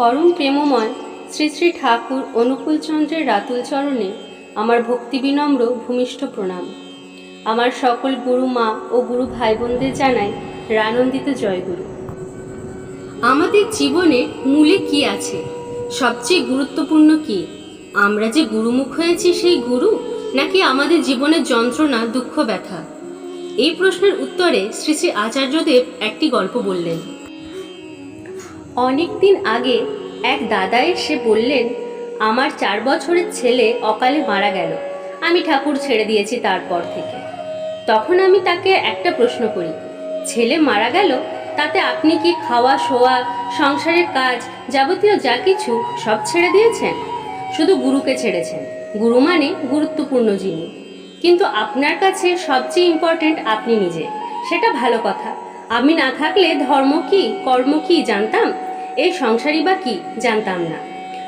পরম প্রেমময় শ্রী শ্রী ঠাকুর অনুকূলচন্দ্রের রাতুল চরণে আমার ভক্তি বিনম্র ভূমিষ্ঠ প্রণাম। আমার সকল গুরু মা ও গুরু ভাই বোনদের জানাই রানন্দিত জয়গুরু। আমাদের জীবনে মূলে কি আছে? সবচেয়ে গুরুত্বপূর্ণ কি? আমরা যে গুরুমুখ হয়েছি সেই গুরু, নাকি আমাদের জীবনের যন্ত্রণা, দুঃখ, ব্যথা? এই প্রশ্নের উত্তরে শ্রী শ্রী আচার্যদেব একটি গল্প বললেন। অনেক দিন আগে এক দাদা এসে বললেন, আমার চার বছরের ছেলে অকালে মারা গেল। আমি ঠাকুর ছেড়ে দিয়েছি তারপর থেকে। তখন আমি তাকে একটা প্রশ্ন করি, ছেলে মারা গেল? তাতে আপনি কি খাওয়া, শোয়া, সংসারের কাজ যাবতীয় যা কিছু সব ছেড়ে দিয়েছেন? শুধু গুরুকে ছেড়েছেন। গুরু মানে গুরুত্বপূর্ণ যিনি। কিন্তু আপনার কাছে সবচেয়ে ইম্পর্ট্যান্ট আপনি নিজে। সেটা ভালো কথা। আমি না থাকলে ধর্ম কি, কর্ম কি জানতাম? এই সংসারই বা কি জানতাম না।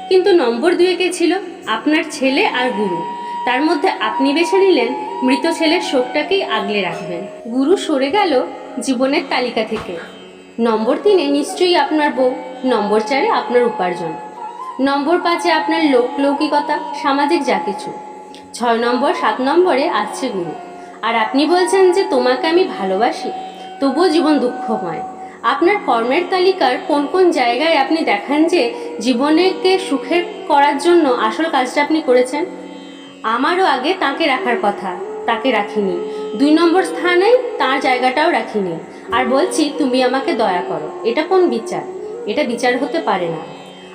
কিন্তু নম্বর দুয়েকে ছিল আপনার ছেলে আর গুরু। তার মধ্যে আপনি বেছে নিলেন, মৃত ছেলের শোকটাকেই আগলে রাখবেন। গুরু সরে গেল জীবনের তালিকা থেকে। নম্বর তিনে নিশ্চয়ই আপনার বউ, নম্বর চারে আপনার উপার্জন। নম্বর পাঁচে আপনার লোকলৌকিকতা সামাজিক যা কিছু। ছয় নম্বর, সাত নম্বরে আসছে গুরু। আর আপনি বলছেন যে তোমাকে আমি ভালোবাসি, তবুও জীবন দুঃখময়। আপনার কর্মের তালিকার কোন কোন জায়গায় আপনি দেখান যে জীবনেকে সুখের করার জন্য আসল কাজটা আপনি করেছেন? আমারও আগে তাকে রাখার কথা, তাকে রাখিনি। দুই নম্বর স্থানে তার জায়গাটাও রাখিনি। আর বলছি, তুমি আমাকে দয়া করো, এটা কোন বিচার? এটা বিচার হতে পারে না।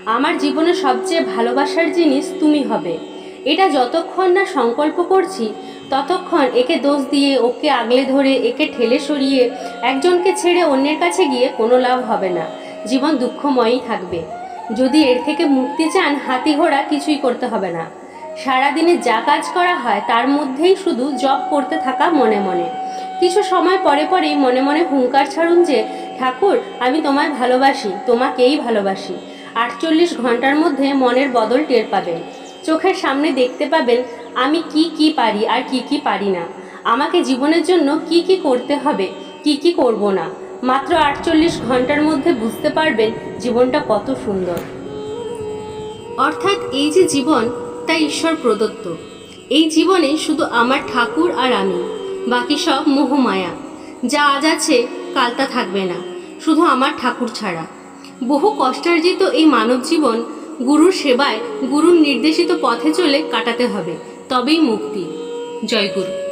আমার জীবনে সবচেয়ে ভালোবাসার জিনিস তুমি হবে। এটা যতক্ষণ না সংকল্প করছি ততক্ষণ একে দোষ দিয়ে ওকে আগলে ধরে একে ঠেলে সরিয়ে একজনকে ছেড়ে অন্যের কাছে গিয়ে কোনো লাভ হবে না। জীবন দুঃখময়ই থাকবে। যদি এর থেকে মুক্তি চান হাতি ঘোড়া কিছুই করতে হবে না। সারাদিনে যা কাজ করা হয়, তার মধ্যেই শুধু জব করতে থাকা মনে মনে। কিছু সময় পরে পরেই মনে মনে হুঙ্কার ছাড়ুন যে, ঠাকুর, আমি তোমায় ভালোবাসি, তোমাকেই ভালোবাসি। আটচল্লিশ ঘণ্টার মধ্যে মনের বদল টের পাবেন। চোখের সামনে দেখতে পাবেন আমি কি কি পারি আর কি কি পারি না? আমাকে জীবনের জন্য কি কি করতে হবে, কি কি করব না? মাত্র আটচল্লিশ ঘণ্টার মধ্যে বুঝতে পারবেন জীবনটা কত সুন্দর। অর্থাৎ এই যে জীবন, তা ঈশ্বর প্রদত্ত। এই জীবনে শুধু আমার ঠাকুর আর আমি, বাকি সব মোহমায়া। যা আজ আছে, কাল তা থাকবে না, শুধু আমার ঠাকুর ছাড়া। বহু কষ্টার্জিত এই মানব জীবন, গুরুর সেবায়, গুরুর নির্দেশিত পথে চলে কাটাতে হবে। তবেই মুক্তি। জয় গুরু।